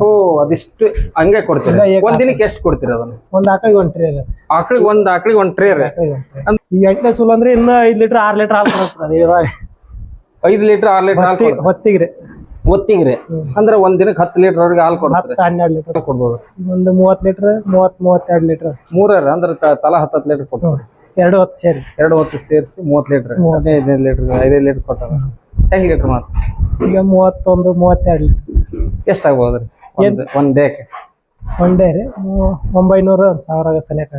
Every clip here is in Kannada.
ಓ ಅದಿಷ್ಟು ಹಂಗೆ ಕೊಡ್ತೀರಿ? ಒಂದ್ ದಿನಕ್ಕೆ ಎಷ್ಟು ಕೊಡ್ತೀರಿ ಅದನ್ನ? ಒಂದ್ ಆಕಳಿಗೆ ಒಂದ್ ಟ್ರೇ ಆಕಳಿಗೆ ಒಂದ್ ಆಕಳಿಗೆ ಒಂದ್ ಟ್ರೇ ಒಂದ್ ಎಂಟನೇ ಸೂಲ್ ಅಂದ್ರೆ ಇನ್ನ ಐದ್ ಲೀಟರ್ ಆರ್ ಲೀಟರ್ ಹಾಲು ಕೊಡ್ತಾರೆ ಐದ್ ಲೀಟರ್ ಆರ್ ಲೀಟರ್ ಹಾಲು ಹೊತ್ತಿಗ್ರಿ ಒತ್ತಿಗ್ರಿ ಅಂದ್ರೆ ಒಂದ್ ದಿನಕ್ಕೆ ಹತ್ತು ಲೀಟರ್ ಅವ್ರಿಗೆ ಹಾಲು ಕೊಡ್ತಾರೆ? ಹನ್ನೆರಡು ಲೀಟರ್. ಕೊಡ್ಬೋದು. ಒಂದು ಮೂವತ್ ಲೀಟರ್ ಮೂವತ್ ಮೂವತ್ತೆರಡು ಲೀಟರ್. ಮೂರರ ಅಂದ್ರೆ ತಲಾ ಹತ್ತು ಹತ್ತು ಲೀಟರ್ ಕೊಡ್ತಾರೆ? ಎರಡು ಹೊತ್ತು ಸೇರಿ. ಎರಡು ಹೊತ್ತು ಸೇರಿಸಿ ಮೂವತ್ತು ಲೀಟರ್. ಹದಿನೈದು ಹದಿನೈದು ಲೀಟರ್ ಐದೈದು ಲೀಟರ್ ಕೊಟ್ಟಾರ ಹೆಂಗ್ ಲೀಟರ್ ಮಾತ್ರ? ಈಗ ಮೂವತ್ತೊಂದು ಮೂವತ್ತೆರಡು ಲೀಟರ್. ಎಷ್ಟಾಗ್ಬೋದು ರೀ ಒಂದ್ ಒಂದು ಒನ್ ಡೇ ರೀ. ಮೂ- ಒಂಬೈನೂರು ಒಂದ್ ಸಾವಿರ ಸನೇಕ.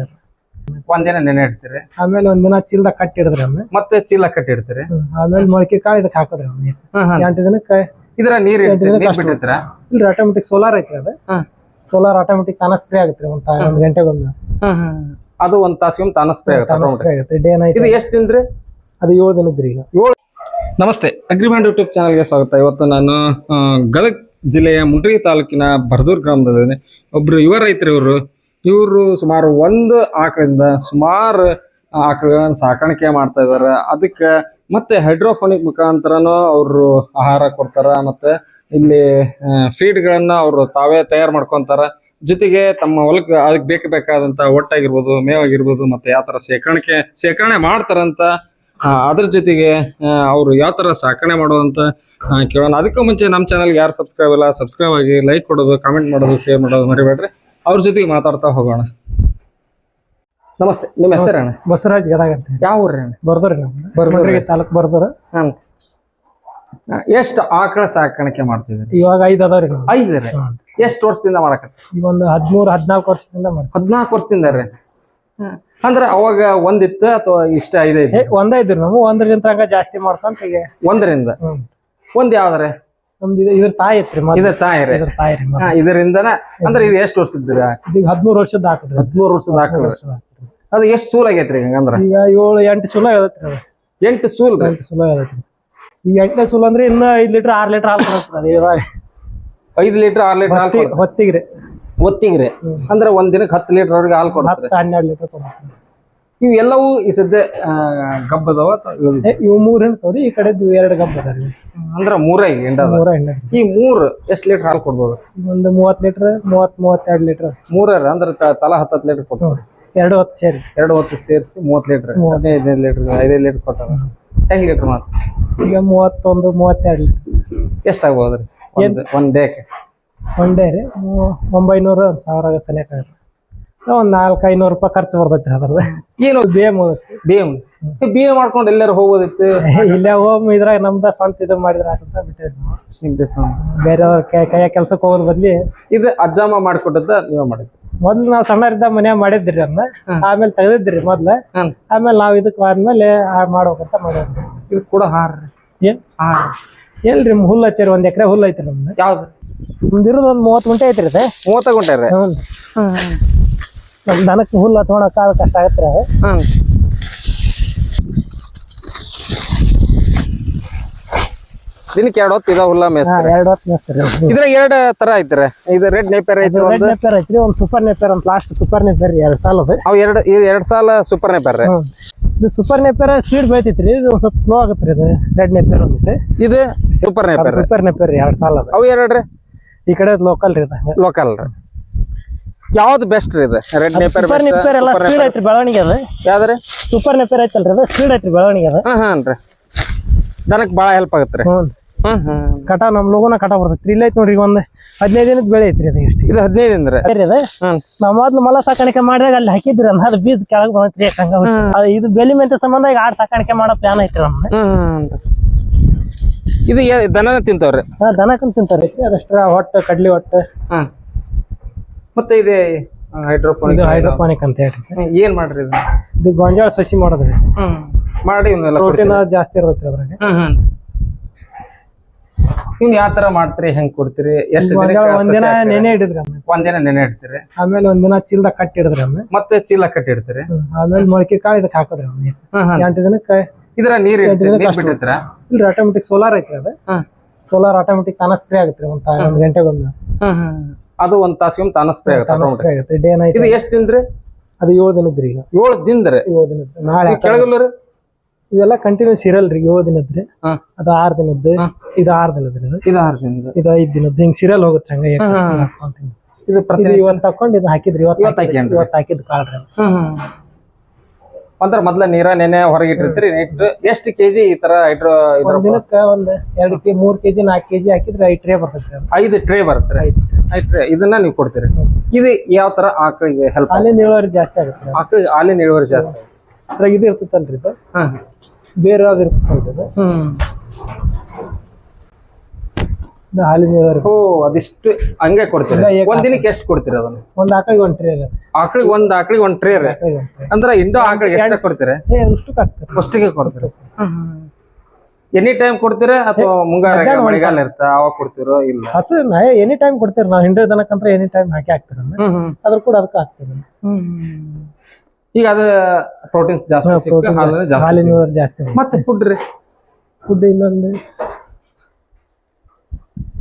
ಒಂದಿನ ನೆನೆ ಇಡ್ತೀರಿ? ಆಮೇಲೆ ಒಂದಿನ ಚೀಲದ ಕಟ್ಟಿ ಹಿಡಿದ್ರಿ ಮತ್ತೆ ಚೀಲ ಕಟ್ಟಿಡ್ತೀರಿ ಆಮೇಲೆ ಮೊಳಕೆ ಕಾಳು ಇದಕ್ಕೆ ಹಾಕೋದ್ರಿ ಅಮ್ಮ ನೀರು ಎಂಟು ದಿನಕ್ಕೆ ಇದ್ರ ನೀರ್ ಇಡ್ತೀರಿ, ಬಿಟ್ಟಿರ್ತೀರ? ಇಲ್ರಿ ಆಟೋಮೆಟಿಕ್ ಸೋಲಾರ್ ಐತ್ರಿ ಅದು. ಸೋಲಾರ್ ಆಟೋಮೆಟಿಕ್ ತಾನ ಸ್ಪ್ರೇ ಆಗುತ್ತೆ ಒಂದ್ ಒಂದ್ ಗಂಟೆಗೆ ಒಂದು ಅದು ಒಂದ್ ತಾಸಿಗೆ ತಾನ ಸ್ಪ್ರೇ ಆಗುತ್ತೆ ತಾನ automatic. ಸ್ಪ್ರೇ ಆಗುತ್ತೆ. ಡೇ ನೈಟ್ ಇದು ಎಷ್ಟು ದಿನದ್ರಿ? ಅದು ಏಳು ದಿನದ್ರಿ ಈಗ. ನಮಸ್ತೆ ಅಗ್ರಿಮೆಂಟ್ ಯೂಟ್ಯೂಬ್ ಚಾನಲ್ಗೆ ಸ್ವಾಗತ. ಇವತ್ತು ನಾನು ಆ, ಗದಗ್ ಜಿಲ್ಲೆಯ ಮುಂಡ್ರಿ ತಾಲೂಕಿನ ಬರ್ದೂರ್ ಗ್ರಾಮದಲ್ಲಿ ಒಬ್ರು ಯುವ ರೈತರು ಇವರು. ಇವರು ಸುಮಾರು ಒಂದು ಆಕಳಿಂದ ಸುಮಾರು ಆಕಳುಗಳನ್ನು ಸಾಕಾಣಿಕೆ ಮಾಡ್ತಾ ಇದ್ದಾರೆ. ಅದಕ್ಕೆ ಮತ್ತೆ ಹೈಡ್ರೋಫೋನಿಕ್ ಮುಖಾಂತರನೂ ಅವರು ಆಹಾರ ಕೊಡ್ತಾರ. ಮತ್ತೆ ಇಲ್ಲಿ ಫೀಡ್ಗಳನ್ನ ಅವರು ತಾವೇ ತಯಾರು ಮಾಡ್ಕೊಂತಾರ. ಜೊತೆಗೆ ತಮ್ಮ ಹೊಲಕ್ಕೆ ಅದಕ್ಕೆ ಬೇಕು ಬೇಕಾದಂತ ಒಟ್ಟಾಗಿರ್ಬೋದು, ಮೇವಾಗಿರ್ಬೋದು, ಮತ್ತೆ ಯಾವ ತರ ಶೇಖರಣೆ ಶೇಖರಣೆ ಮಾಡ್ತಾರಂತ ಅದ್ರ ಜೊತೆಗೆ ಅವರು ಯಾವ ತರ ಸಾಕಣೆ ಮಾಡೋದಂತ ಕೇಳೋಣ. ಅದಕ್ಕೂ ಮುಂಚೆ ನಮ್ಮ ಚಾನಲ್ಗೆ ಯಾರು ಸಬ್ಸ್ಕ್ರೈಬ್ ಇಲ್ಲ ಸಬ್ಸ್ಕ್ರೈಬ್ ಆಗಿ ಲೈಕ್ ಕೊಡೋದು ಕಾಮೆಂಟ್ ಮಾಡೋದು ಶೇರ್ ಮಾಡೋದು ಮರಿಬೇಡ್ರಿ. ಅವ್ರ ಜೊತೆಗೆ ಮಾತಾಡ್ತಾ ಹೋಗೋಣ. ನಮಸ್ತೆ ನಿಮ್ಮ ಹೆಸರು ಅಣ್ಣ ಬಸವರಾಜ್ ಗದಗ ಅಂತ ಯಾವ ಊರ್ರಿ ಅಣ್ಣ ಬರ್ದೂರಿ. ಮುಂಡ್ರಿಗಿ ತಾಲೂಕ್ ಬರ್ದೂರು. ಎಷ್ಟು ಆಕಳ ಸಾಕಾಣಿಕೆ ಮಾಡ್ತಿದ್ರಿ ಇವಾಗ ಐದ್ ಅದಾವ್ರಿ ಐದು ರೀ. ಎಷ್ಟು ವರ್ಷದಿಂದ ಮಾಡಕ್ಕೆ ಈ ಒಂದು ಹದಿಮೂರು ಹದಿನಾಲ್ಕು ವರ್ಷದಿಂದ ಮಾಡಿ ಹದಿನಾಲ್ಕು ವರ್ಷದಿಂದ ರೀ. ಅಂದ್ರೆ ಅವಾಗ ಒಂದಿತ್ತ ಅಥವಾ ಇಷ್ಟ ಇದೆ ಒಂದೇ ಇದ್ರು ನಾವು. ಒಂದ್ರಿಂದ ಹಂಗ ಜಾಸ್ತಿ ಮಾಡ್ಕೊಂತ ಈಗ. ಒಂದರಿಂದ. ಒಂದ್ ಯಾವ್ದ್ರೆ? ನಮ್ದು ಇದು ಇದ್ರ ತಾಯಿ ಐತ್ರಿ ಇದ್ರ ಇದ ತಾಯಿ ರೀ. ಇದ್ರ ತಾಯಿ ರೀ ಇದರಿಂದನ? ಅಂದ್ರೆ ಇದು ಎಷ್ಟು ವರ್ಷದ್ರಿ ಈಗ ಹದಿಮೂರು ವರ್ಷದ ಹಾಕಿದ್ರಿ. ಹದಿಮೂರು ವರ್ಷದ ಹಾಕಿದ್ರಿ. ಅದು ಎಷ್ಟು ಸೂಲ್ ಆಗೈತ್ರಿ ಹಂಗಂದ್ರ? ಈಗ ಏಳು ಎಂಟು ಸೂಲ ಹೇಳತ್ರಿ ಅದು. ಎಂಟು ಸೂಲ್ ಎಂಟು ಸೂಲ ಹೇಳತ್ರಿ ಈಗ ಎಂಟನೇ ಚಲೋ ಅಂದ್ರೆ ಇನ್ನ ಐದ್ ಲೀಟರ್ ಆರ್ ಲೀಟರ್ ಹಾಲು ಕೊಡುತ್ತೆ ಅದು ಐದು ಲೀಟರ್ ಆರ್ ಲೀಟರ್ ಹಾಲು ಹೊತ್ತಿಗೆ ಹೊತ್ತಿಗೆ ರೀ. ಒತ್ತಿಗೆ ರೀ ಅಂದ್ರೆ ಒಂದ್ ದಿನಕ್ಕೆ ಹತ್ತು ಲೀಟರ್ ಅವ್ರಿಗೆ ಹಾಲು ಕೊಡ್ತಾರೆ. ಹನ್ನೆರಡು ಲೀಟರ್ ಕೊಡ್ತಾರೆ. ಇವು ಎಲ್ಲವೂ ಈ ಸದ್ಯ ಗಬ್ಬದವ ಇವು- ಮೂರ್ ಹೆಣ್ತಾವ್ರಿ ಈ ಕಡೆ ಎರಡು ಗಬ್ಬ ಅಂದ್ರೆ ಅಂದ್ರ ಮೂರೇ ಹೆಂಡ ಮೂರ ಈ ಮೂರ್ ಎಷ್ಟು ಲೀಟರ್ ಹಾಲು ಕೊಡ್ಬೋದು? ಒಂದು ಮೂವತ್ ಲೀಟರ್ ಮೂವತ್ ಮೂವತ್ತೆರಡು ಲೀಟರ್ ಮೂರರ ಅಂದ್ರೆ ತಲಾ ಹತ್ತತ್ತು ಹತ್ತು ಲೀಟರ್ ಕೊಡ್ತಾರೆ ಎರಡು ಹೊತ್ತು ಸೇರಿ. ಎರಡು ಹೊತ್ತು ಸೇರಿಸಿ ಮೂವತ್ತು ಲೀಟರ್ ಹದಿನೈದು ಲೀಟರ್ ಐದೈದು ಲೀಟರ್ ಕೊಟ್ಟಾರ ಹೆಂಗ್ ಲೀಟರ್ ಮಾತ್ರ? ಈಗ ಮೂವತ್ತೊಂದು ಮೂವತ್ತೆರಡು ಲೀಟರ್ ಎಷ್ಟಾಗ್ಬೋದ್ರಿ ಒಂದ್ ಒಂದ್ ಡೇಕ್ಕೆ ಒನ್ ಡೇ ರೀ. ಒಂಬೈನೂರ ಒಂದ್ ಸಾವಿರ ಸನಿಯಕ ಒಂದು ಒಂದ್ ನಾಲ್ಕು ಐನೂರು ರೂಪಾಯಿ ಖರ್ಚು ಬರ್ತೈತೆ ಅದ್ರದ್ದು. ಏನು? ಬೇಮ್ ಬಿ ಎಂ ಬಿ ಎಂ ಮಾಡ್ಕೊಂಡು ಎಲ್ಲರು ಹೋಗೋದಿತ್ತು ಇಲ್ಲೇ ಹೋಮ್ ಇದ್ರಾಗ ನಮ್ದ ಸ್ವಂತ ಇದು ಮಾಡಿದ್ರೆ ಅಂತ ಬಿಟ್ಟಿದ್ವಿ. ಸ್ವಂತ. ಬೇರೆಯವ್ರ ಕೈಯ ಕೆಲ್ಸಕ್ಕೆ ಹೋಗೋದ್ ಬದ್ಲಿ ಇದು ಅಜ್ಜಾಮ ಮಾಡ್ಕೊಟ್ಟದ್ದ ನೀವೇ ಮಾಡಿದ್ವಿ ಮೊದ್ಲು ನಾವ್ ಸಣ್ಣರಿದ್ದ ಮನೆ ಮಾಡಿದ್ರಿ ಅಮ್ಮ ಆಮೇಲೆ ತೆಗೆದಿದ್ರಿ ಮೊದ್ಲ. ಆಮೇಲೆ ನಾವು ಇದಕ್ ಆದ್ಮೇಲೆ ಮಾಡ್ಬೇಕಂತ ಮಾಡಿದ್ರಿ ಇದು ಕೂಡ ಹಾರ್ರಿ ಏನ್? ಹಾರ. ಎಲ್ರಿ ಹುಲ್ಲು ಹಚ್ಚಾರಿ ಒಂದ್ ಎಕರೆ ಹುಲ್ಲು ಐತ್ರಿ ನಮ್ದು. ಯಾವ್ದು? ನಮ್ದು ಒಂದು ಒಂದ್ ಮೂವತ್ತು ಗುಂಟೆ ಐತ್ರಿ ಅದೇ ಮೂವತ್ತ ಗುಂಟೆ ರೀ. ಹ್ಞೂ ನಮ್ಮ ದನಕ್ಕೆ ಹುಲ್ಲು ಕಾಲ ಕಷ್ಟ ಆಗತ್ತೆ ರೀ ದಿನಕ್ಕೆ ಎರಡು ಹೊತ್ತು ಇದ ಹುಲ್ಲ ಮೇಸ್ತಾರೆ. ಎರಡು ಹೊತ್ತು ಮೇಸ್ತಾರೆ. ಇದ್ರಾಗ ಎರಡು ತರ ಐತ್ರಿ. ಇದು ರೆಡ್ ನೇಪರ್ ಐತಿ ರೆಡ್ ನೆಪ್ಪರ್ ಐತ್ರಿ ಒಂದು ಸೂಪರ್ ನೆಪ್ಪರ್ ಅಂತ ಲಾಸ್ಟ್ ಸೂಪರ್ ನೆಪ್ಪರ್ ರೀ ಎರಡು ಸಾಲ ಅದು ಅವು ಎರಡು ಇದು ಎರಡ್ ಸಾಲ ಸೂಪರ್ ನೇಪರ್ ರೀ. ಇದು ಸೂಪರ್ ನೆಪ್ಪರ್ ಸ್ಪೀಡ್ ಬೆಳಿತೈತ್ರಿ ಇದು ಒಂದ್ ಸ್ವಲ್ಪ ಸ್ಲೋ ಆಗತ್ರಿ ಇದು ರೆಡ್ ನೆಪ್ಪರ್ ಅಂದ್ಬಿಟ್ಟು. ಇದು ಸೂಪರ್ ನೇಪರ್ ರೀ. ಸೂಪರ್ ನೆಪ್ಪರ್ ರೀ ಎರಡು ಸಾಲ ಅದು ಅವು ಎರಡು ರೀ ಈ ಕಡೆ ಲೋಕಲ್ ರೀ ಲೋಕಲ್ ರೀ. ಯಾವ್ದು ಬೆಸ್ಟ್ ರೀ ಇದು? ರೆಡ್ ನೇಪರ್ ಸೂಪರ್ ನೆಪ್ಪರ್ ಎಲ್ಲ ಸ್ಪೀಡ್ ಐತ್ರಿ ಬೆಳವಣಿಗೆ ಅದು. ಯಾವ್ದ್ರಿ ಸೂಪರ್ ನೆಪ್ಪರ್ ಐತಲ್ರಿ ಅದು ಸ್ಪೀಡ್ ಐತ್ರಿ ಬೆಳವಣಿಗೆ ಅದು. ಹ್ಞೂ ರೀ. ದನಕ್ಕೆ ಭಾಳ ಹೆಲ್ಪ್ ಆಗುತ್ತೆ ರೀ. ಹ್ಞೂ ಕಟ ನಮ್ ಲೋಗೋನ ಕಟ ಬರ್ತೈತ್ರಿ ಇಲ್ಲ ಐತಿ ನೋಡ್ರಿ ಒಂದು ಹದಿನೈದು ದಿನದ ಬೆಳೆ ಐತ್ರಿ ಅದು ಎಷ್ಟು ಇದು ಹದಿನೈದು ರೀ. ಸರಿ ಅದು? ನಾವು ಮೊದ್ಲು ಮೊಲ ಸಾಕಾಣಿಕೆ ಮಾಡಿದಾಗ ಅಲ್ಲಿ ಹಾಕಿದ್ರಿ ಅನ್ನ ಅದು ಬೀಜ ಕೆಳಗ್ ಬಂತ್ರಿ ಹಂಗ ಇದು ಬೆಲಿ ಮೆಂತೆ ಸಂಬಂಧ ಈಗ ಆಡ್ ಸಾಕಾಣಿಕೆ ಮಾಡೋ ಪ್ಲಾನ್ ಐತ್ರಿ ನಮ್ದು. ಇದು ದನ ದನನ ತಿಂತಾವ್ರಿ? ಹಾ ತಿಂತಾರೆ ತಿಂತಾರ. ಹೊಟ್ಟೆ ಹೊಟ್ಟ ಕಡ್ಲಿ ಹೊಟ್ಟ. ಮತ್ತೆ ಇದೆ ಹೈಡ್ರೋಪೋನಿಕ್ ಇದು ಹೈಡ್ರೋಪಾನಿಕ್ ಅಂತ ಹೇಳಿ ಏನ್ ಮಾಡ್ರಿ ಇದು? ಇದು ಗೊಂಜಾಳ ಸಸಿ ಮಾಡೋದ್ರಿ. ಹ್ಮ್ ಮಾಡಿ ಇವನ್ನೆಲ್ಲ ಪ್ರೋಟೀನ್ ಜಾಸ್ತಿ ಇರುತ್ತೆ ಅದ್ರಾಗ ಹ್ಮ್ ಹ್ಮ್. ಇವ್ನ ಯಾವ ತರ ಮಾಡ್ತೀರಿ ಹೆಂಗ್ ಕೊಡ್ತೀರಿ? ಎಷ್ಟು ಗೊಂಜಾಳ ದಿನಕ್ಕೆ ಒಂದಿನ ನೆನೆ ಹಿಡಿದ್ರಿ ಒಂದಿನ ನೆನೆ ಇಡ್ತೀರಿ? ಆಮೇಲೆ ಒಂದಿನ ಚೀಲದಾಗ ಕಟ್ಟಿ ಹಿಡಿದ್ರಿ ಅನ್ನ ಮತ್ತೆ ಚೀಲ ಕಟ್ಟಿಡ್ತೀರಿ? ಆಮೇಲೆ ಮೊಳಕೆ ಕಾಳು ಇದಕ್ಕೆ ಹಾಕೋದ್ರಿ ಹ್ಮ್ ಹ್ಮ್. ಎಂಟು ದಿನಕ್ಕೆ ಇದ್ರ ನೀರ್. ಬಿಟ್ಟಿರ್ತೀರ? ಇಲ್ರಿ ಆಟೋಮೆಟಿಕ್ ಸೋಲಾರ್ ಐತ್ರಿ ಅದು. ಸೋಲಾರ್ ಆಟೋಮೆಟಿಕ್ ತಾನ ಸ್ಪ್ರೇ ಆಗುತ್ತೆ ಒಂದ್ ಒಂದ್ ಗಂಟೆಗೆ ಒಂದು ಹ್ಮ್ ಹ್ಮ್ ಅದು ಒಂದ್ ತಾಸಿಗೆ ತಾನ ಸ್ಪ್ರೇ ಆಗುತ್ತೆ ಡೇ ನೈಟ್ ಇದು ಎಷ್ಟ್ ದಿನ್ರಿ? ಅದು ಏಳು ದಿನದ್ರಿ ಈಗ. ಏಳು ದಿನದ್ರಿ? ಏಳು ದಿನದ ನಾಳೆ ಕೆಳಗಲ್ಲ ರೀ? ಇವೆಲ್ಲ ಕಂಟಿನ್ಯೂಸ್ ಇರಲ್ರಿ ಏಳು ದಿನದ್ರಿ. ಅದು ಆರ್ ದಿನದ್ದು. ಇದು ಆರ್ ದಿನದ್ರಿ ಇದು ಆರ್ ದಿನದ ಇದು ಐದ್ ದಿನದ್ದು. ಹಿಂಗ್ ಸಿರಲ್ ಹೋಗುತ್ತೆ ಹಂಗ. ಇದು ಪ್ರತಿ ಇವತ್ತು ತಕೊಂಡು ಇದು ಹಾಕಿದ್ರಿ ಇವತ್ತು ಇವತ್ತು ಹಾಕಿದ್ ಕಾಳ್ರಿ. ಅಂದ್ರ ಮೊದ್ಲ ನೀರ ನೆನೆ ಹೊರಗೆ ಇಟ್ಟಿರ್ತೀರಿ ಇಟ್ಟು ಎಷ್ಟು ಕೆಜಿ ಈ ತರ ಹೈಡ್ರೋ ದಿನಕ್ಕೆ ಒಂದ್ ದಿನಕ್ಕ ಒಂದ್ ಎರಡ್ ಕೆ ಮೂರ್ ಕೆಜಿ ನಾಲ್ಕು ಕೆಜಿ ಹಾಕಿದ್ರೆ ಐದು ಟ್ರೇ ಬರ್ತೈತೆ ಅದು. ಐದು ಟ್ರೇ ಬರುತ್ತೆ. ಐದು ಟ್ರೇ ಇದನ್ನ ನೀವು ಕೊಡ್ತೀರಿ. ಇದು ಯಾವ ತರ ಆಕಳಿಗೆ ಹೆಲ್ಪ್ ಹಾಲಿನ ಇಳುವರಿ ಜಾಸ್ತಿ ಆಗುತ್ತೆ. ಆಕಳಿಗೆ ಹಾಲಿನ ಇಳುವರಿ ಜಾಸ್ತಿ ಅದ್ರಾಗ ಇದು ಇರ್ತೈತಲ್ರಿ ಇದು? ಬೇರೆ ಯಾವ್ದು ಇರ್ತೈತಲ್ರಿ ಇದು? ಓ ಅದಿಷ್ಟು ಹಂಗೆ ಕೊಡ್ತೀರಿ? ಒಂದ್ ದಿನಕ್ಕೆ ಎಷ್ಟು ಕೊಡ್ತೀರಿ ಅದನ್ನ? ಒಂದ್ ಆಕಳಿಗೆ ಒಂದ್ ಟ್ರೇ ಆಕಳಿಗೆ ಒಂದ್ ಆಕಳಿಗೆ ಒಂದ್ ಟ್ರೇ ರೀ ಆಕಳಿಗೆ ಒಂದ್ tray. ಅಂದ್ರ ಇಂಡೋ ಆಕಳಿಗೆ ಎಷ್ಟ ಕೊಡ್ತೀರಿ? ಫಸ್ಟಿಗೆ ಕೊಡ್ತೀರಿ? ಎನಿ ಟೈಮ್ ಕೊಡ್ತೀರಾ ಅಥವಾ ಮುಂಗಾರ ಮಳೆಗಾಲ ಇರ್ತ ಅವಾಗ ಕೊಡ್ತಿರೋ ಇಲ್ಲ? ಹಸು ನಾ ಎನಿ ಟೈಮ್ ಕೊಡ್ತೀರಿ? ನಾವು ಹಿಂಡಿ ದನಕ್ಕಂತ್ರ ಎನಿ ಟೈಮ್ ಹಾಕಿ ಹಾಕ್ತೀರ ಅದ್ರ ಕೂಡ ಅದಕ್ಕೆ ಹಾಕ್ತೀರಿ ಈಗ ಅದ ಪ್ರೋಟೀನ್ಸ್ ಜಾಸ್ತಿ ಜಾಸ್ತಿ ಮತ್ತೆ ಫುಡ್ ರೀ? ಫುಡ್ ಇನ್ನೊಂದು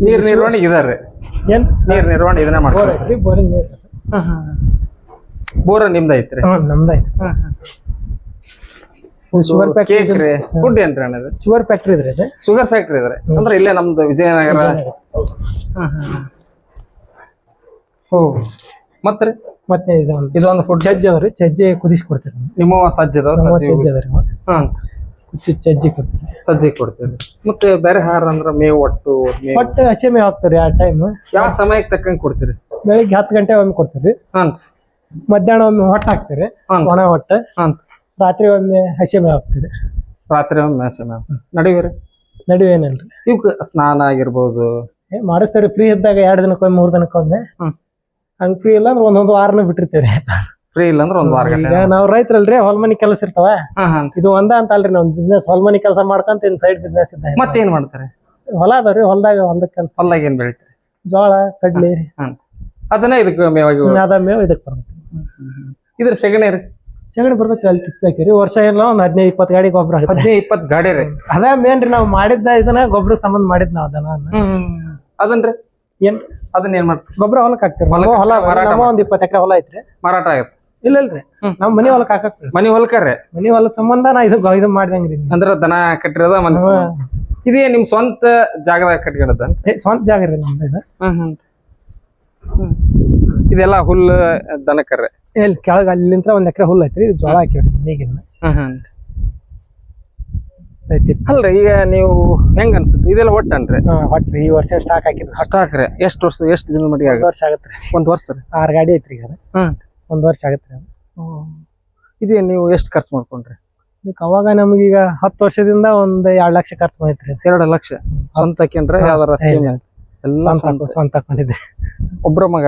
ನೀರ್ ನಿರ್ವಹಣೆ ಇದಾರೆ. ಏನ್? ನೀರ್ ನಿರ್ವಹಣೆ ಇದನ್ನ ಬೋರ್ ಮಾಡ್ತಾರೆ ಐತ್ರಿ ಬೋರಿನ ನೀರು. ಬೋರ ನಿಮ್ದ ಐತ್ರಿ? ನಮ್ದೈತಿ ಶುಗರ್ ಫ್ಯಾಕ್ಟ್ರಿ ಕೇಕ್ ರೀ ಫುಡ್ ಏನ್ರಿ ಅದು ಶುಗರ್ ಫ್ಯಾಕ್ಟ್ರಿ ಇದ್ರಿ ಇದು? ಶುಗರ್ ಫ್ಯಾಕ್ಟ್ರಿ ಇದ್ರೆ. ಅಂದ್ರೆ ಇಲ್ಲೇ ನಮ್ದು ವಿಜಯನಗರ. ಓ. ಮತ್ತೆ ಮತ್ತೆ ಇದು ಇದೊಂದು ಫುಡ್ ಚಜ್ಜಿ ಅದ್ರಿ ಚಜ್ಜಿ ಕುದಿಸಿ ಕೊಡ್ತೀರಿ ನಿಮ್ಮ ಸಜ್ಜದ ನಮ್ಮ ಸಜ್ಜಿ ಚಜ್ಜಿ ಅದ್ರಿ ಹಾ ಕುಚ್ಚಿ ಕೊಡ್ತಾರೆ. ಸಜ್ಜಿ ಕೊಡ್ತೀವಿ ಮತ್ತೆ ಬೇರೆ ಹಾರ ಅಂದ್ರ ಮೇವು ಒಟ್ಟು ಮೇವು. ಒಟ್ಟು ಹಸಿ ಮೇವು ಹಾಕ್ತಾರೆ ಆ ಟೈಮ್ ಯಾವ ಸಮಯಕ್ಕೆ ತಕ್ಕಂಗೆ ಕೊಡ್ತೀರಿ? ಬೆಳಿಗ್ಗೆ ಹತ್ತು ಗಂಟೆ ಒಮ್ಮೆ ಕೊಡ್ತೀರಿ. ಹಾನ್ ಮಧ್ಯಾಹ್ನ ಒಮ್ಮೆ ಹೊಟ್ಟು ಹಾಕ್ತೀರಿ. ಒಣ ಹೊಟ್ಟೆ. ಹಾನ್ ರಾತ್ರಿ ಒಮ್ಮೆ ಹಸಿ ಮೇವು ಹಾಕ್ತೀರಿ. ರಾತ್ರಿ ಒಮ್ಮೆ ಮೇಸ ಮೇವು ನಡಿವ್ರಿ? ನಡುವೆ ಏನಿಲ್ರಿ? ಇವಕ್ಕೆ ಸ್ನಾನ ಆಗಿರ್ಬೋದು. ಏ ಮಾಡಿಸ್ತೀರಿ. ಫ್ರೀ ಇದ್ದಾಗ ಎರಡು ದಿನಕ್ಕೊಮ್ಮೆ ಮೂರು ದಿನಕ್ಕೊಮ್ಮೆ. ಹ್ಮ್ ಹಂಗ್ ಫ್ರೀ ಇಲ್ಲ ಅಂದ್ರೆ ಒಂದೊಂದು ವಾರನೂ ಬಿಟ್ಟಿರ್ತೀವಿ. ಫ್ರೀ ಇಲ್ಲ ಅಂದ್ರೆ ಒಂದ್ ವಾರ ಗಂಟೆ ನಾವು ರೈತರಲ್ರಿ ಹೊಲ್ಮನಿ ಕೆಲಸ ಇರ್ತಾವ. ಹಾ ಹಾ. ಇದು ಒಂದ ಅಂತ ಅಲ್ರಿ ನಾವ್ ಬಿಸ್ನೆಸ್ ಹೊಲ್ಮನಿ ಕೆಲಸ ಮಾಡ್ಕೊಂತ ಇನ್ ಸೈಡ್ ಬಿಸ್ನೆಸ್ ಇದ್ದ ಮತ್ತೇನ್ ಮಾಡ್ತಾರೆ? ಹೊಲ ಅದಾವ್ರಿ ಹೊಲ್ದಾಗ ಹೊಲದ ಕೆಲಸ. ಹೊಲ್ದಾಗ ಏನ್ ಬೆಳಿತಾರೆ? ಜೋಳ ಕಡ್ಲಿ. ಅದನ್ನ ಇದಕ್ಕೆ ಮೇವಾಗಿ ಅದ ಮೇವ್ ಇದಕ್ ಬರ್ಬೇಕು. ಇದ್ರ ಸೆಗಣಿ ರೀ. ಸೆಗಣಿ ಬರ್ಬೇಕು ಅಲ್ಲಿ ತಿಕ್ಬೇಕ್ರಿ ವರ್ಷ ಎಲ್ಲ ಒಂದ್ ಹದಿನೈದು ಇಪ್ಪತ್ತು ಗಾಡಿ ಗೊಬ್ಬರ ಹದಿನೈದು ಇಪ್ಪತ್ತು ಗಾಡಿ ರೀ. ಅದ ಮೇನ್ ರೀ ನಾವು ಮಾಡಿದ್ದ ಇದನ್ನ ಗೊಬ್ಬರ ಸಂಬಂಧ ಮಾಡಿದ್ ನಾವ್ ಅದನ್ನ. ಅದನ್ರಿ ಏನ್ ಅದನ್ನ ಏನ್? ಮಾಡ್ತಾರೆ? ಗೊಬ್ಬರ ಹೊಲಕ್ ಹಾಕ್ತಿರಿ. ಹೊಲಕ್ ಹೊಲ. ಮಾರಾಟ ನಮ್ಮ ಒಂದ್ ಇಪ್ಪತ್ತು ಎಕರೆ ಹೊಲ ಐತ್ರಿ. ಮಾರಾಟ ಆಗತ್ತೆ. ಇಲ್ಲ ಇಲ್ರಿ. ನಮ್ ಮನಿ ಹೊಲಕ್ ಹಾಕಕ್ ಮನಿ ಹೊಲಕರ್ರಿ? ಮನಿ ಹೊಲದ ಸಂಬಂಧ ನಾ ಇದು ಇದು ಮಾಡ್ದಂಗ್ರಿ ಅಂದ್ರ ದನ ಕಟ್ಟಿರೋದ ಮನಸ್ಸು ಇದೇ ನಿಮ್ ಸ್ವಂತ ಜಾಗದಾಗ ಕಟ್ಕೊಂಡದ ಏ, ಸ್ವಂತ ಜಾಗ ರೀ ನಮ್ದು ಇದು. ಇದೆಲ್ಲ ಹುಲ್ಲ ದನ ಕರ್ರೆ ಇಲ್ಲಿ ಕೆಳಗ ಅಲ್ಲಿಂತ್ರ ಒಂದ್ ಎಕರೆ ಹುಲ್ ಐತ್ರಿ ಇದು ಜೋಳ ಹಾಕಿವ್ರಿ ಹ್ಮ್ ಐತಿ. ಅಲ್ರಿ ಈಗ ನೀವು ಹೆಂಗ ಅನ್ಸುತ್ತೆ? ಇದೆಲ್ಲ ಒಟ್ಟನ್ರಿ? ಹಾ ಹೊಟ್ರಿ ಈ ವರ್ಷ ಸ್ಟಾಕ್ ಹಾಕಿದ್ವಿ ಅಷ್ಟ ಹಾಕ್ರಿ ಎಷ್ಟು ವರ್ಷ ಎಷ್ಟು ದಿನ ಮಟ್ಟಿಗೆ ಒಂದ್ ಆಗ ವರ್ಷ ಆಗತ್ರಿ ಒಂದ್ ವರ್ಷ ರೀ? ಆರ್ ಗಾಡಿ ಐತ್ರಿ ಈಗ. ಅದು. ಹ್ಮ್. ಒಂದ್ ವರ್ಷ ಆಗುತ್ತೆ ರೀ ಇದೇ ನೀವು ಎಷ್ಟು ಖರ್ಚು ಮಾಡ್ಕೊಂಡ್ರಿ? ಈಗ ಅವಾಗ ನಮಗೀಗ ಹತ್ತು ವರ್ಷದಿಂದ ಒಂದು ಎರಡು ಲಕ್ಷ ಖರ್ಚು ಮಾಡೈತ್ರಿ. ಎರಡು ಲಕ್ಷ? ಸ್ವಂತ ಹಾಕ್ಯಂಡ್ರೆ ಯಾವ್ದಾರ ಸ್ಕೀಮ್? ಎಲ್ಲ ಸ್ವಂತ ಸ್ವಂತ. ಹಾಕೊಂಡಿದ್ರಿ ಒಬ್ರ ಮಗ?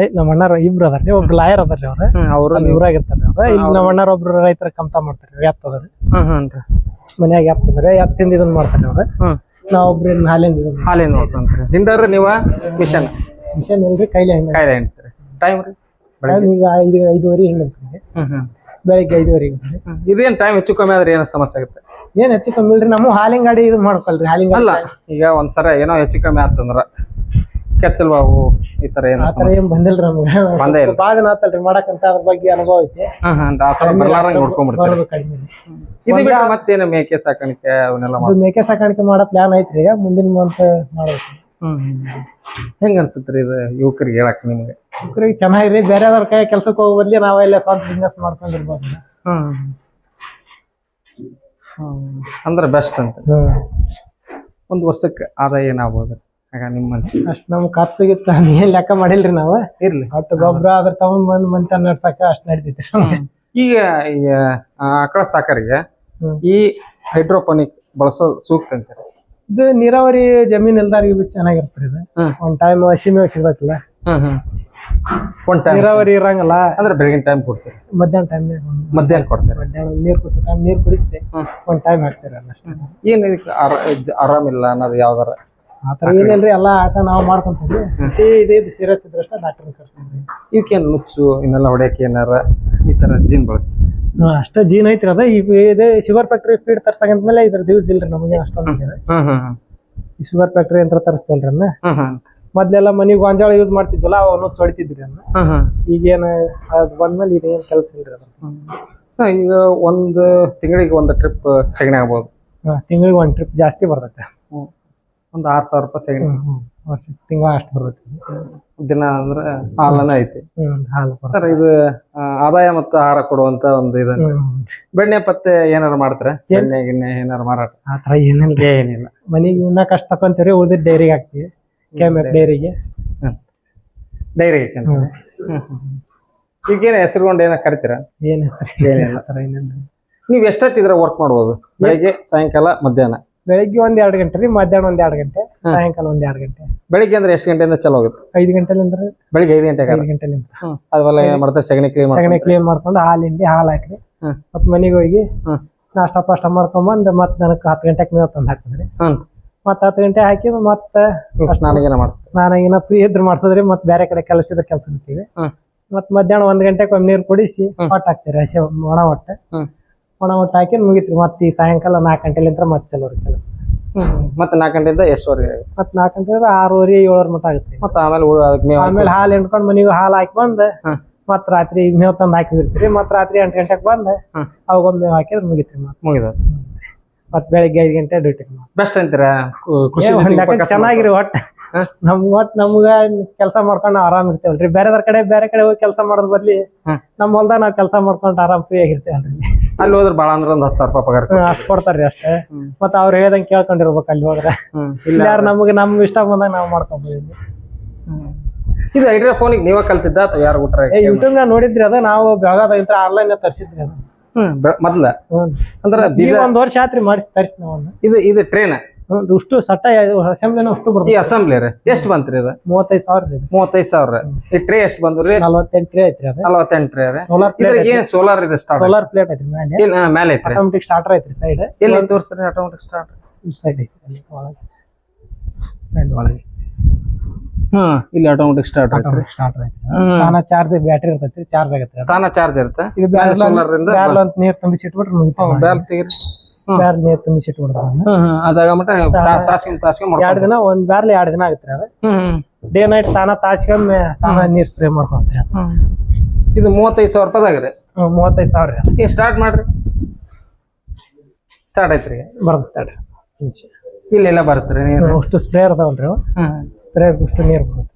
ಏ ನಮ್ಮ ಅಣ್ಣಾರ ಇಬ್ರು ಅದಾರ್ರಿ. ಒಬ್ರು ಲಾಯರ್ ಅವ್ರ. ಹ್ಮ್ ಅವ್ರು ಅಲ್ಲಿ ಊರಾಗ ಇರ್ತಾರ್ರಿ ಅವ್ರ. ಇಲ್ಲಿ ನಮ್ಮ ಅಣ್ಣಾರ ಒಬ್ರು ರೈತರ ಕಮ್ತಾ ಮಾಡ್ತಾರ್ರಿ ಎತ್ತ ಅದಾರಿ ರೀ ಮನ್ಯಾಗ ಎತ್ತ ಅದಾರಿ ಎತ್ತಿಂದ ಇದನ್ನ ಮಾಡ್ತಾರ್ರಿ ಅವ್ರ. ನಾವೊಬ್ರು ನಾವ್ ಒಬ್ರು ಇನ್ ಹಾಲಿಂದ ಮಾಡ್ತಾರೆ ನೋಡ್ಕೊಂತ್ರಿ. ಹಿಂಡಾರ ನೀವ? ಮಿಷನ್. ಮಿಷನ್ ಇಲ್ರಿ ಕೈಲಿ ಕೈಲೇ ಟೈಮ್ ಹಿಂಡ್ತೀರಿ ಟೈಮ್ ಈಗ ಐದು ಐದುವರೆ ಹ್ಮ್ ಹ್ಮ್. ಬೆಳಿಗ್ಗೆ ಐದುವರೆಗೆ ಇದೇನು ಟೈಮ್ ಹೆಚ್ಚು ಕಮ್ಮಿ ಆದ್ರೆ ಏನೋ ಸಮಸ್ಯೆ ಆಗುತ್ತೆ? ಏನ್ ಹೆಚ್ಚು ಕಮ್ಮಿ ಇಲ್ರಿ ನಮ್ಮ ಹಾಲಿನ ಗಾಡಿ ಇದು ಮಾಡ್ಕೊಳ್ರಿ ಹಾಲಿನ ಗಾಡಿ. ಅಲ್ಲ ಈಗ ಒಂದ್ಸರ ಏನೋ ಹೆಚ್ಚು ಕಮ್ಮಿ ಆತಂದ್ರ ಕೆಚ್ಚಲ್ ಬಾವು ಈ ತರ ಏನೋ ಏನ್ ಬಂದಿಲ್ರಿ ನಮ್ಗೆ. ಬಂದೇ ಇಲ್ಲ. ಬಾಳ ದಿನ ಆತಲ್ರಿ ಮಾಡಕಂತ ಅದ್ರ ಬಗ್ಗೆ ಅನುಭವ ಐತಿ. ಹ್ಮ್ ಹ್ಮ್ ಆ ತರ ಬರ್ಲಾರಂಗ್ ನೋಡ್ಕೊಂಡ್ಬಿಡ್ತಾರೆ ಬರೋದು ಕಡಿಮೆ ಇದೆ. ಇದು ಬಿಟ್ಟು ಮತ್ತೇನು ಮೇಕೆ ಸಾಕಾಣಿಕೆ ಅವನ್ನೆಲ್ಲ ಇದು ಮೇಕೆ ಸಾಕಾಣಿಕೆ ಮಾಡೋ ಪ್ಲಾನ್ ಐತ್ರಿ ಈಗ ಮುಂದಿನ ಮಂತ್ ಮಾಡ್ಬೇಕು. ಹೆಂಗ ಅನ್ಸುತ್ರಿ ಇದು ಯುವಕರಿಗೆ ಹೇಳಕ್ ನಿಮ್ಗೆ? ಯುವಕರಿಗೆ ಚೆನ್ನಾಗಿರಿ ಬೇರೆಯವ್ರ ಕೈ ಕೆಲ್ಸಕ್ಕೆ ಹೋಗೋ ಬದ್ಲಿ ನಾವೆಲ್ಲ ಸ್ವಂತ ಬಿಸ್ನೆಸ್ ಮಾಡ್ಕೊಂಡಿರ್ಬೋದು. ಹ್ಮ್. ಹ್ಮ್. ಅಂದ್ರ ಬೆಸ್ಟ್ ಅಂತ. ಒಂದ್ ವರ್ಷಕ್ಕೆ ಆದಾಯ ಏನಾಗ್ಬೋದು? ಆಗ ನಿಮ್ಮ ಮನ್ಸಿ ಅಷ್ಟ್ ಖರ್ಚಿಗಿತ್ತು ಏನ್ ಲೆಕ್ಕ ಮಾಡಿಲ್ರಿ ನಾವು? ಇರ್ಲಿ. ಒಟ್ಟು ಗೊಬ್ಬರ ಅದ್ರ ತಗೊಂಡ್ ಬಂದ್ ಮಂತ ನಡ್ಸಕ ಅಷ್ಟ್ ನಡೀತೈತೆ. ಈಗ ಈಗ ಆಕಳ ಸಾಕರಿಗೆ ಈ ಹೈಡ್ರೋಪೋನಿಕ್ ಬಳಸೋದು ಸೂಕ್ತ ಅಂತಾರೆ? ಇದು ನೀರಾವರಿ ಜಮೀನ್ ಇಲ್ದಾರಿಗೆ ಇದು ಚೆನ್ನಾಗಿರ್ತದೆ ಇದು. ಹ್ಮ್. ಒಂದ್ ಟೈಮ್ ಹಸಿ ಮೇವ್ ಸಿಗ್ಬೇಕಲ್ಲ. ಹ್ಮ್ ಹ್ಮ್ ಒಂದ್ ಟೈಮ್ ನೀರಾವರಿ ಇರಂಗಲ್ಲ. ಅಂದ್ರೆ ಬೆಳಗಿನ ಟೈಮ್ ಕೊಡ್ತೀರಿ? ಮಧ್ಯಾಹ್ನ ಟೈಮ್ ಮಧ್ಯಾಹ್ನ ಕೊಡ್ತೀರಿ? ಮಧ್ಯಾಹ್ನ ನೀರ್ ಕುಡಿಸೋ ಟೈಮ್ ನೀರ್ ಕುಡಿಸಿ ಹ್ಮ್. ಒಂದ್ ಟೈಮ್ ಹಾಕ್ತೇವೆ ಅಷ್ಟೇ. ಏನ್ ಇದಕ್ಕೆ ಆರ- ಇದ್ ಆರಾಮಿಲ್ಲ ಅನ್ನೋದು ಯಾವ್ದಾರ? ಆತರ ಏನಿಲ್ರಿ ಎಲ್ಲಾ ಆಟ ನಾವ್ ಮಾಡ್ಕೊಂತೀವಿ. ಪ್ರತಿ ಇದು ಸೀರಿಯಸ್ ಇದ್ರಷ್ಟ ಡಾಕ್ಟರ್ ಕರ್ಸ್ತೀವಿ. ಇವಕ್ಕೇನು ನುಚ್ಚು ಇನ್ನೆಲ್ಲ ಹೊಡೆಯಕ್ಕೆ ಏನಾರ ಈ ತರ ಜೀನ್ ಬಳಸ್ತೀವಿ. ಅಷ್ಟ ಜೀನ್ ಐತ್ರಿ ಅದ. ಈ ಇದೆ ಶುಗರ್ ಫ್ಯಾಕ್ಟ್ರಿ ಫೀಡ್ ತರ್ಸಂಗಂದ ಮೇಲೆ ಇದ್ರ ದಿವ್ಸ ಇಲ್ರಿ ನಮಗೆ ಅಷ್ಟೊಂದು ಇದೆ. ಈ ಶುಗರ್ ಫ್ಯಾಕ್ಟ್ರಿ ಅಂತ ತರಿಸ್ತೇನ್ರಿ ಅನ್ನ ಮೊದ್ಲೆಲ್ಲ ಮನಿಗ್ ಗೊಂಜಾಳ ಯೂಸ್ ಮಾಡ್ತಿದ್ವಲ್ಲ ಅವನು ತೊಳಿತಿದ್ರಿ ಅನ್ನ ಈಗೇನ ಅದ್ ಬಂದ್ಮೇಲೆ ಇದೇನ್ ಕೆಲ್ಸ ಇಲ್ರಿ ಅದ. ಸೊ ಈಗ ಒಂದು ತಿಂಗಳಿಗೆ ಒಂದು ಟ್ರಿಪ್ ಸೆಗಣಿ ಆಗ್ಬೋದು. ತಿಂಗಳಿಗೆ ಒಂದ್ ಟ್ರಿಪ್ ಜಾಸ್ತಿ ಬರ್ತೈತೆ. ಒಂದು ಆರ್ ಸಾವಿರ ರೂಪಾಯಿ ಸೆಕೆಂಡ್ ಹ್ಮ್ ಹ್ಮ್. ವರ್ಷ ತಿಂಗಳ ಅಷ್ಟು ಬರುತ್ತೆ. ದಿನ ಅಂದ್ರೆ ಹಾಲನ ಐತಿ. ಹಾಲು ಸರ್ ಇದು ಆದಾಯ ಮತ್ತು ಆಹಾರ ಕೊಡುವಂತ ಒಂದು ಇದು ಬೆಣ್ಣೆ ಪತ್ತೆ ಏನಾರು ಮಾಡ್ತಾರೆ? ಎಣ್ಣೆ ಗಿಣ್ಣೆ ಏನಾರು ಮಾರಾಟ? ಆ ಏನಿಲ್ಲ. ಏನಿಲ್ಲ. ಮನೆಗೆ ಇನ್ನ ಕಷ್ಟ ತಕೊಂತೀರಿ ಉಳಿದ ಡೈರಿಗೆ ಹಾಕ್ತೀವಿ. ಕೆಮ್ಮೆ ಡೈರಿಗೆ. ಡೈರಿಗೆ. ಡೈರಿ ಈಗ ಈಗೇನು ಹೆಸರುಗೊಂಡು ಏನ ಕರಿತೀರ? ಏನ್ ಹೆಸರು? ಏನಿಲ್ಲ. ಏನಿಲ್ಲ. ನೀವು ಎಷ್ಟೊತ್ತಿದ್ರೆ ವರ್ಕ್ ಮಾಡ್ಬೋದು? ಬೆಳಿಗ್ಗೆ ಸಾಯಂಕಾಲ ಮಧ್ಯಾಹ್ನ? ಬೆಳಿಗ್ಗೆ ಒಂದ್ ಎರಡ್ ಗಂಟೆ ರೀ ಮಧ್ಯಾಹ್ನ ಒಂದ್ ಎರಡ್ ಗಂಟೆ ಸಾಯಂಕಾಲ ಒಂದ್ ಎರಡ್ ಗಂಟೆ. ಬೆಳಿಗ್ಗೆ ಅಂದ್ರೆ ಎಷ್ಟು ಗಂಟೆಯಿಂದ ಚಲೋ ಆಗುತ್ತೆ? ಐದು ಗಂಟೆಲಿಂದ ಬೆಳಿಗ್ಗೆ ಐದು ಗಂಟೆಗೆ ಐದು ಗಂಟೆಲಿಂದ. ಅದೆಲ್ಲ ಏನ್ ಮಾಡ್ತಾರೆ? ಸಗಣಿ ಕ್ಲೀನ್ ಸಗಣಿ ಕ್ಲೀನ್ ಮಾಡ್ಕೊಂಡು ಹಾಲು ಹಿಂಡಿ ಹಾಲು ಹಾಕ್ರಿ. ಮತ್ ಮನೆಗೆ ಹೋಗಿ. ನಾಷ್ಟ ಪಾಷ್ಟ ಮಾಡ್ಕೊಂಬಂದ್ ಮತ್ ನನಗೆ ಹತ್ತು ಗಂಟೆಗೆ ಮೇವ್ ತಂದು ಹಾಕಿದ್ರಿ ಮತ್ತೆ ಮತ್ ಹತ್ತು ಗಂಟೆ ಹಾಕಿ ಮತ್ತೆ ಸ್ನಾನ ಗೀನ ಸ್ನಾನ ಗಿನ ಫ್ರೀ ಇದ್ರ ಮಾಡ್ಸೋದ್ರಿ ಮತ್ ಬೇರೆ ಕಡೆ ಕೆಲಸ ಇದ್ರೆ ಕೆಲಸ ಹ್ಮ್. ಮತ್ ಮಧ್ಯಾಹ್ನ ಒಂದ್ ಗಂಟೆಗೆ ಒಮ್ಮೆ ನೀರು ಕುಡಿಸಿ ಹೊಟ್ಟ ಹಾಕ್ತೀರಿ ಹಸಿ ಒಣ ಹೊಟ್ಟೆ. ಒಣ ಒಟ್ಟು ಹಾಕಿ ಮುಗಿತ್ರಿ. ಮತ್ತೆ ಈ ಸಾಯಂಕಾಲ ನಾಲ್ಕು ಗಂಟೆಲಿಂದ ಮತ್ತೆ ಚಲೋ ರೀ ಕೆಲಸ. ಮತ್ತೆ ನಾಲ್ಕು ಗಂಟೆಯಿಂದ ಎಷ್ಟುವರೆಗೆ ಆಗುತ್ತೆ? ಮತ್ ನಾಲ್ಕು ಗಂಟೆ ಅಂದ್ರೆ ಆರೂವರೆ ಏಳುವರೆ ಮಟ್ಟ ಆಗುತ್ತೆ. ಮತ್ತೆ ಆಮೇಲೆ ಉಳ್- ಅದಕ್ಕೆ ಮೇವು ಆಮೇಲೆ ಹಾಲು ಹಿಂಡ್ಕೊಂಡು ಮನೆಗೆ ಹಾಲು ಹಾಕಿ ಬಂದು ಹ್ಮ್. ಮತ್ ರಾತ್ರಿ ಮೇವ್ ತಂದು ಹಾಕಿರ್ತೀರಿ ಮತ್ತೆ ರಾತ್ರಿ ಎಂಟು ಗಂಟೆಗೆ ಬಂದ್ ಹ್ಮ್ ಅವಾಗೊಮ್ಮೆ ಮೇವ್ ಹಾಕಿದ್ರೆ ಮುಗಿತ್ರಿ ಮತ್ತೆ. ಮುಗಿದ. ಮತ್ತೆ ಬೆಳಿಗ್ಗೆ ಐದು ಗಂಟೆ ಡ್ಯೂಟಿ ಬೆಸ್ಟ್ ಅಂತೀರಾ? ಕು- ಕೃಷಿ ಜೊತೆಗೆ ಉಪಕಸಬು ಚೆನ್ನಾಗಿರಿ ಒಟ್ಟ. ಹಾ? ನಮ್ ಒಟ್ ನಮ್ಗ ಕೆಲಸ ಮಾಡ್ಕೊಂಡು ಆರಾಮ್ ಇರ್ತೇವಲ್ರಿ. ಬೇರೆದವ್ರ ಕಡೆ ಬೇರೆ ಕಡೆ ಹೋಗಿ ಕೆಲಸ ಮಾಡೋದ್ ಬದ್ಲಿ ಹ್ಮ್. ನಮ್ ಹೊಲ್ದಾಗ ನಾವ್ ಕೆಲಸ ಮಾಡ್ಕೊಂಡು ಆರಾಮ್ ಫ್ರೀ ಆಗಿರ್ತೇವಲ್ರಿ. ಅಲ್ಲಿ ಹೋದ್ರೆ ಭಾಳ ಅಂದ್ರೆ ಒಂದ್ ಹತ್ತು ಸಾವಿರ ರೂಪಾಯಿ ಪಗಾರ ಅಷ್ಟು ಕೊಡ್ತಾರ್ರಿ ಅಷ್ಟೇ. ಮತ್ತೆ ಅವ್ರು ಹೇಳ್ದಂಗೆ ಕೇಳ್ಕೊಂಡಿರ್ಬೇಕು ಅಲ್ಲಿ ಹೋದ್ರೆ. ಇಲ್ಲಾರು ಇಲ್ಲಿ ಯಾರು ನಮ್ಗೆ ನಮ್ ಇಷ್ಟ ಬಂದಾಗ ನಾವ್ ಮಾಡ್ಕೊಬೋದು. ಇದು ಹೈಡ್ರೋಫೋನಿಕ್ ನೀವೇ ಕಲ್ತಿದ್ದ ಅಥವಾ ಯಾರು ಕೊಟ್ರೆ ಯೂಟ್ಯೂಬ್ ನೋಡಿದ್ರಿ ಅದ ನಾವು ಬೆಳಗಾದ ಆನ್ಲೈನ್ ತರಿಸಿದ್ರಿ ಅದು. ಹ್ಮ್ ಮೊದ್ಲ? ಹ್ಮ್. ಅಂದ್ರೆ ಒಂದ್ ವರ್ಷ ಆತ್ರಿ ಮಾಡಿಸಿ ತರಿಸಿ ನಾವು ಇದು ಇದು ಟ್ರೈನ್ ಇಷ್ಟು ಸಟ್ಟ ಅಸೆಂಬ್ಲಿನ ಅಷ್ಟು ಈ ಬರ್ಬೋದು ಅಸೆಂಬ್ಲಿ ರೀ. ಎಷ್ಟು ಬಂತ್ರಿ ಇದು ಮೂವತ್ತೈದು ಸಾವಿರ ರೀ ಮೂವತ್ತೈದು ಸಾವಿರ ಈ ಟ್ರೇ ಎಷ್ಟು ಬಂದ್ರಿ? ನಲವತ್ತೆಂಟು ಟ್ರೇ ಐತ್ರಿ ಅದು. ನಲವತ್ತೆಂಟು ಟ್ರೇ ರೀ ಸೋಲಾರ್ ಪ್ಲೇಟ್ ಏನ್ ಸೋಲಾರ್ ಇದೆ ಸ್ಟಾರ್ಟ್ ಸೋಲಾರ್ ಪ್ಲೇಟ್ ಐತ್ರಿ ಮೇಲೆ. ಇಲ್ಲ ಮೇಲೆ ಐತ್ರಿ. ಆಟೋಮೆಟಿಕ್ ಸ್ಟಾರ್ಟರ್ ಐತ್ರಿ ಸೈಡ್ ಎಲ್ಲಿ ತೋರಿಸ್ರಿ ಆಟೋಮೆಟಿಕ್ ಸ್ಟಾರ್ಟ್ ಸೈಡ್ ಐತ್ರಿ ಒಳಗೆ. ಅಲ್ಲಿ ಒಳಗೆ. ಹ್ಮ್ ಇಲ್ಲಿ ಆಟೋಮೆಟಿಕ್ ಸ್ಟಾರ್ಟ್ ಆಟೋಮೆಟಿಕ್ ಸ್ಟಾರ್ಟರ್ ಹ್ಮ್. ತಾನ ಚಾರ್ಜ್ ಬ್ಯಾಟ್ರಿ ಇರ್ತೈತಿ ಚಾರ್ಜ್ ಆಗತ್ತೆ ತಾನ ಚಾರ್ಜ್ ಇರುತ್ತೆ. ಇದು solar ಇಂದ ಬ್ಯಾರ್ಲ್ ಅಂತ ನೀರ್ ತುಂಬಿಸಿ ಇಟ್ಬಿಟ್ರೆ ಮುಗಿತು ಬ್ಯಾಲ್ ತೆಗಿರಿ. ಹ್ಮ್ ಬ್ಯಾರ್ಲ್ ನೀರ್ ತುಂಬಿಸಿ ಇಟ್ಬಿಡ್ತಾರೆ ಅದಾಗ ಮಟ್ಟ ತಾಸ್ಕೊಂಡ್ ತಾಸ್ಕೊಂಡ್ ಎರಡ್ ದಿನ ಒಂದ್ ಬ್ಯಾರ್ಲ್ ಎರಡ್ ದಿನ ಆಗತ್ರಿ ಅದು. ಡೇ ನೈಟ್ ತಾನ ತಾಸ್ಕೊಮ್ಮೆ ತಾನ ನೀರ್ ಸ್ಪ್ರೇ ಮಾಡ್ಕೊಂತ್ರಿ ಇದು ಮೂವತ್ತೈದು ಸಾವಿರ ರೂಪಾಯಿದಾಗ್ರಿ ಮೂವತ್ತೈದು ಸಾವಿರ ಈಗ ಸ್ಟಾರ್ಟ್ ಮಾಡ್ರಿ. ಸ್ಟಾರ್ಟ್ ಐತ್ರಿ ಬರ್ತೈತೆ ಇಲ್ಲೆಲ್ಲ ಬರುತ್ತೆ ನೀರು. ಅಷ್ಟು ಸ್ಪ್ರೇ ಇರ್ತಾವಲ್ರಿ ಸ್ಪ್ರೇ ಅಷ್ಟು ನೀರ್ ಬರುತ್ತೆ.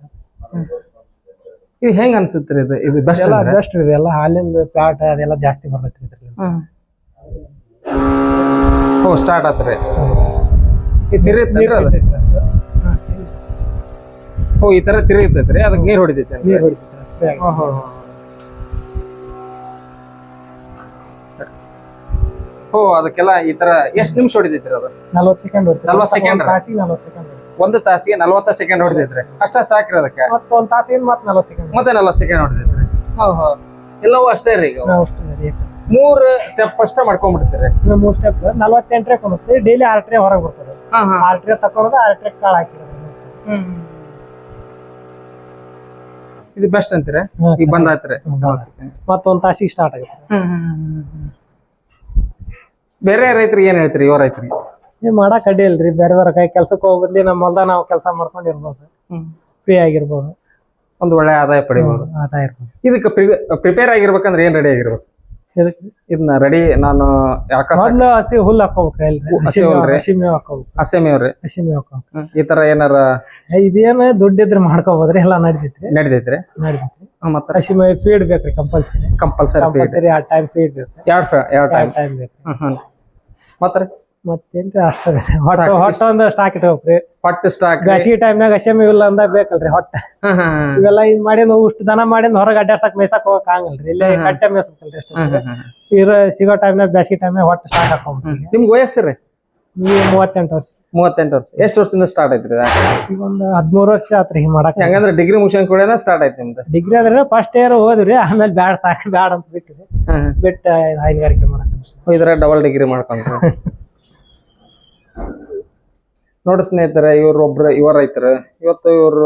ಇದು ಹೆಂಗ್ ಅನ್ಸುತ್ತೆ ಇದು ಇದು ಬೆಸ್ಟ್ ಎಲ್ಲ ಬೆಸ್ಟ್ ಇದೆ ಎಲ್ಲ ಹಾಲಿಂದ ಪ್ಯಾಟ್ ಅದೆಲ್ಲ ಜಾಸ್ತಿ ಬರ್ತೈತಿ ಇದ್ರಲ್ಲಿ. ಓ ಸ್ಟಾರ್ಟ್ ಆತ್ರಿ. ಅದು ಓ ಈ ತರ ತಿರುಗುತ್ತೈತ್ರಿ ಅದಕ್ಕೆ ನೀರ್ ಹೊಡಿತೈತೆ. ನೀರು ಹೊಡಿತೈತೆ ಓ ಅದಕ್ಕೆಲ್ಲ ಈ ತರ ಎಷ್ಟ್ ನಿಮಿಷ ಹೊಡಿತೈತ್ರಿ ಅದು? ನಲ್ವತ್ತು ಸೆಕೆಂಡ್ ನಲ್ವತ್ತು? ತಾಸಿಗೆ ನಲ್ವತ್ತು ಸೆಕೆಂಡ್ ಒಂದು ತಾಸಿಗೆ ನಲ್ವತ್ತ ಸೆಕೆಂಡ್ ಹೊಡಿತೈತ್ರಿ. ಅಷ್ಟ ಸಾಕ್ರಿ ಅದಕ್ಕೆ. ಮತ್ತೆ ಒಂದು ತಾಸಿಗೆ ಮತ್ತೆ ನಲ್ವತ್ತು ಸೆಕೆಂಡ್ ಮತ್ತೆ ನಲ್ವತ್ತು ಸೆಕೆಂಡ್ ಹೊಡಿತೈತ್ರಿ. ಹೌದು ಎಲ್ಲವೂ ಅಷ್ಟೇ ರೀ ಈಗ? ಅಷ್ಟು. ಮೂರ್ ಸ್ಟೆಪ್ ಅಷ್ಟೇ ಮಾಡ್ಕೊಂಡ್ಬಿಡ್ತೀರಿ. ಇನ್ನು ಮೂರ್ ಸ್ಟೆಪ್ ನಲ್ವತ್ತೆಂಟು ಟ್ರೇ ಕೊಡುತ್ತೆ. ಡೈಲಿ ಆರ್ ಟ್ರೇ ಹೊರಗೆ ಬರ್ತದೆ. ಹಾ ಹಾ. ಆರ್ ಟ್ರೇ ತಕೊಳ್ಳೋದು ಆರ್ ಟ್ರೇ ಕಾಳು ಹಾಕಿರೋದು. ಇದು ಬೆಸ್ಟ್ ಅಂತೀರ? ಹ್ಮ್, ಈಗ ಬಂದಾತ್ರಿ ಮತ್ತೊಂದು ತಾಸಿಗೆ ಸ್ಟಾರ್ಟ್ ಆಗುತ್ತೆ. ಬೇರೆ ರೈತರಿಗೆ ಏನ್ ಹೇಳ್ತೀರಿ ಇವ ರೈತರಿಗೆ? ನೀವು ಮಾಡಕ್ ಅಡ್ಡಿ ಇಲ್ರಿ. ಬೇರೆದವ್ರ ಕೈ ಕೆಲ್ಸಕ್ಕೆ ಹೋಗ್ಬಿಡ್ಲಿ ನಮ್ಮ ಹೊಲ್ದಾಗ ನಾವು ಕೆಲಸ ಮಾಡ್ಕೊಂಡು ಇರ್ಬೋದು. ಫ್ರೀ ಆಗಿರ್ಬೋದು. ಒಂದು ಒಳ್ಳೆ ಆದಾಯ ಪಡಿಬಹುದು ಆದಾಯ ಇರ್ಬೋದು. ಇದಕ್ಕೆ ಪ್ರಿಪೇರ್ ಆಗಿರ್ಬೇಕಂದ್ರೆ ಏನ್ ರೆಡಿ ಆಗಿರ್ಬೇಕು? ಇದನ್ನ ರೆಡಿ ನಾನು ಮೊದ್ಲು ಹಸಿ ಹುಲ್ಲು ಹಾಕೋಬೇಕ್ರಿ ಎಲ್ರಿ. ಹು- ಹಸಿ ಹಸಿ ಹುಲ್ರಿ? ಹಸಿ ಮೇವ್ ಹಾಕೋಬೇಕು. ಹಸೆ ಮೇವ್ರಿ ಹಸಿ ಮೇವ್ ಹಾಕೋಬೇಕು. ಈ ತರ ಏನಾರ ಇದೇನ ದುಡ್ಡಿದ್ರೆ ಮಾಡ್ಕೋಬೋದ್ರಿ? ಎಲ್ಲ ನಡಿತೈತ್ರಿ ನಡಿದೈತ್ರಿ? ನಡಿತೈತ್ರಿ ಹ್ಮ್, ಮತ್ತ ಹಸಿ ಮೇವ್ ಫೀಡ್ ಬೇಕ್ರಿ ಕಂಪಲ್ಸರಿ ಕಂಪಲ್ಸರಿ ಕಂಪಲ್ಸರಿ ಆ ಟೈಮ್ ಫೀಡ್ ಬೇಕು. ಎರಡ್ ಎರಡ್ ಟೈಮ್ ಟೈಮ್ ಬೇಕು. ಹ್ಮ್ ಹ್ಮ್. ಮತ್ತೇನ್ರಿ ಅಷ್ಟೇ ಹೊಟ್ಟ. ಹೊಟ್ಟ ಒಂದು ಸ್ಟಾಕ್ ಇಟ್ಕೋಬೇಕ್ರಿ ಪಟ್ಟು ಸ್ಟಾಕ್ ಬ್ಯಾಸಿಗೆ ಟೈಮ್ನಾಗ ಹಸಿ ಮೇವ್ ಇಲ್ಲ ಅಂದ ಬೇಕಲ್ರಿ ಹೊಟ್ಟ. ಇವೆಲ್ಲ ಇದ್ ಮಾಡಿ ಉಷ್ಟು ದನ ಮಾಡಿ ಹೊರಗೆ ಅಡ್ಡಾಡ್ಸಕ್ ಮೇಯ್ಸಕ್ ಹೋಗಕ್ ಆಗಲ್ರಿ. ಇಲ್ಲೇ. ಕಟ್ಟೆ ಮೇಯ್ಸಬೇಕಲ್ರಿ ಇರ ಇರೋ ಸಿಗೋ ಟೈಮ್ನಾಗ ಬೇಸಿಗೆ ಟೈಮ್ನಾಗ ಹೊಟ್ಟ ಸ್ಟಾಕ್ ಹಾಕೊಂಡ್ರಿ ನಿಮ್ಗೆ ವಯಸ್ಸು ರೀ? ಮೂವತ್ತೆಂಟು ವರ್ಷ. ಮೂವತ್ತೆಂಟು ವರ್ಷ. ಎಷ್ಟು ವರ್ಷದಿಂದ ಸ್ಟಾರ್ಟ್ ಐತ್ರಿ? ಈಗ ಒಂದು ಹದಿಮೂರು ವರ್ಷ ಆತ್ರಿ ಹಿಂಗ್ ಮಾಡಕ್. ಹೆಂಗಂದ್ರೆ ಡಿಗ್ರಿ ಮುಗಿಸ್ ಕೂಡ ಸ್ಟಾರ್ಟ್ ಐತಿ ನಿಮ್ದು? ಡಿಗ್ರಿ ಅಂದ್ರೆ ಫಸ್ಟ್ ಇಯರ್ ಹೋದ್ರಿ ಆಮೇಲೆ ಬ್ಯಾಡ್ ಸಾಕು ಬ್ಯಾಡ್ ಅಂತ ಬಿಟ್ಟಿರಿ ಬಿಟ್ಟು ಹೈನುಗಾರಿಕೆ ಮಾಡಕ್. ಇದ್ರ ಡಬಲ್ ಡಿಗ್ರಿ ಮಾಡ್ಕೊಂತ ನೋಡ್ರಿ ಸ್ನೇಹಿತರೆ ಇವ್ರೊಬ್ರು ಇವರ ರೈತರು. ಇವತ್ತು ಇವರು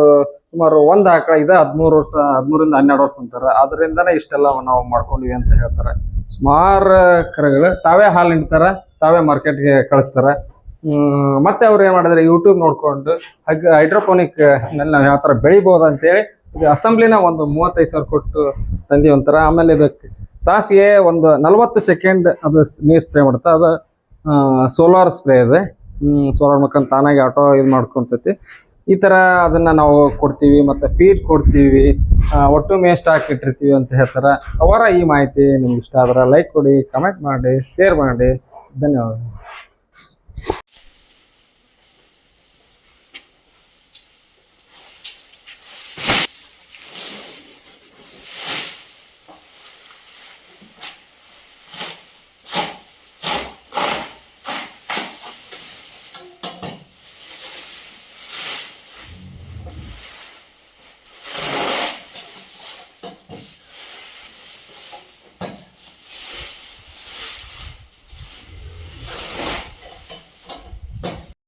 ಸುಮಾರು ಒಂದು ಆಕಳ ಇದೆ, ಹದಿಮೂರು ವರ್ಷ, ಹದಿಮೂರಿಂದ ಹನ್ನೆರಡು ವರ್ಷ ಅಂತಾರೆ. ಅದರಿಂದನೇ ಇಷ್ಟೆಲ್ಲ ನಾವು ಮಾಡ್ಕೊಂಡ್ವಿ ಅಂತ ಹೇಳ್ತಾರೆ. ಸುಮಾರು ಕರೆಗಳು, ತಾವೇ ಹಾಲು ಹಿಂಡ್ತಾರ, ತಾವೇ ಮಾರ್ಕೆಟ್ಗೆ ಕಳಿಸ್ತಾರೆ. ಮತ್ತೆ ಅವ್ರು ಏನು ಮಾಡಿದ್ರೆ ಯೂಟ್ಯೂಬ್ ನೋಡ್ಕೊಂಡು, ಹಗ್ ಹೈಡ್ರೋಪೋನಿಕ್ನಲ್ಲಿ ನಾವು ಯಾವ ಥರ ಬೆಳಿಬಹುದು ಅಂತೇಳಿ, ಇದು ಅಸೆಂಬ್ಲಿನ ಒಂದು ಮೂವತ್ತೈದು ಸಾವಿರ ಕೊಟ್ಟು ತಂದಿ ಒಂಥರ, ಆಮೇಲೆ ಇದಕ್ಕೆ ತಾಸಿಗೆ ಒಂದು ನಲವತ್ತು ಸೆಕೆಂಡ್ ಅದು ನೀರು ಸ್ಪ್ರೇ ಮಾಡುತ್ತೆ ಅದು ಸೋಲಾರ್ ಸ್ಪ್ರೇ ಇದೆ. ಸೋಲಾರ್ ಮುಖಾಂತರ ತಾನಾಗಿ ಆಟೋ ಇದು ಮಾಡ್ಕೊಂತೈತಿ. ಈ ಥರ ಅದನ್ನ ನಾವು ಕೊಡ್ತೀವಿ, ಮತ್ತು ಫೀಡ್ ಕೊಡ್ತೀವಿ. ಒಟ್ಟು ಮೇಸ್ಟ್ ಹಾಕಿಟ್ಟಿರ್ತೀವಿ ಅಂತ ಹೇಳ್ತಾರೆ. ಅವರ ಈ ಮಾಹಿತಿ ನಿಮ್ಗೆ ಇಷ್ಟ ಆದ್ರೆ ಲೈಕ್ ಕೊಡಿ ಕಮೆಂಟ್ ಮಾಡಿ ಶೇರ್ ಮಾಡಿ. ಧನ್ಯವಾದ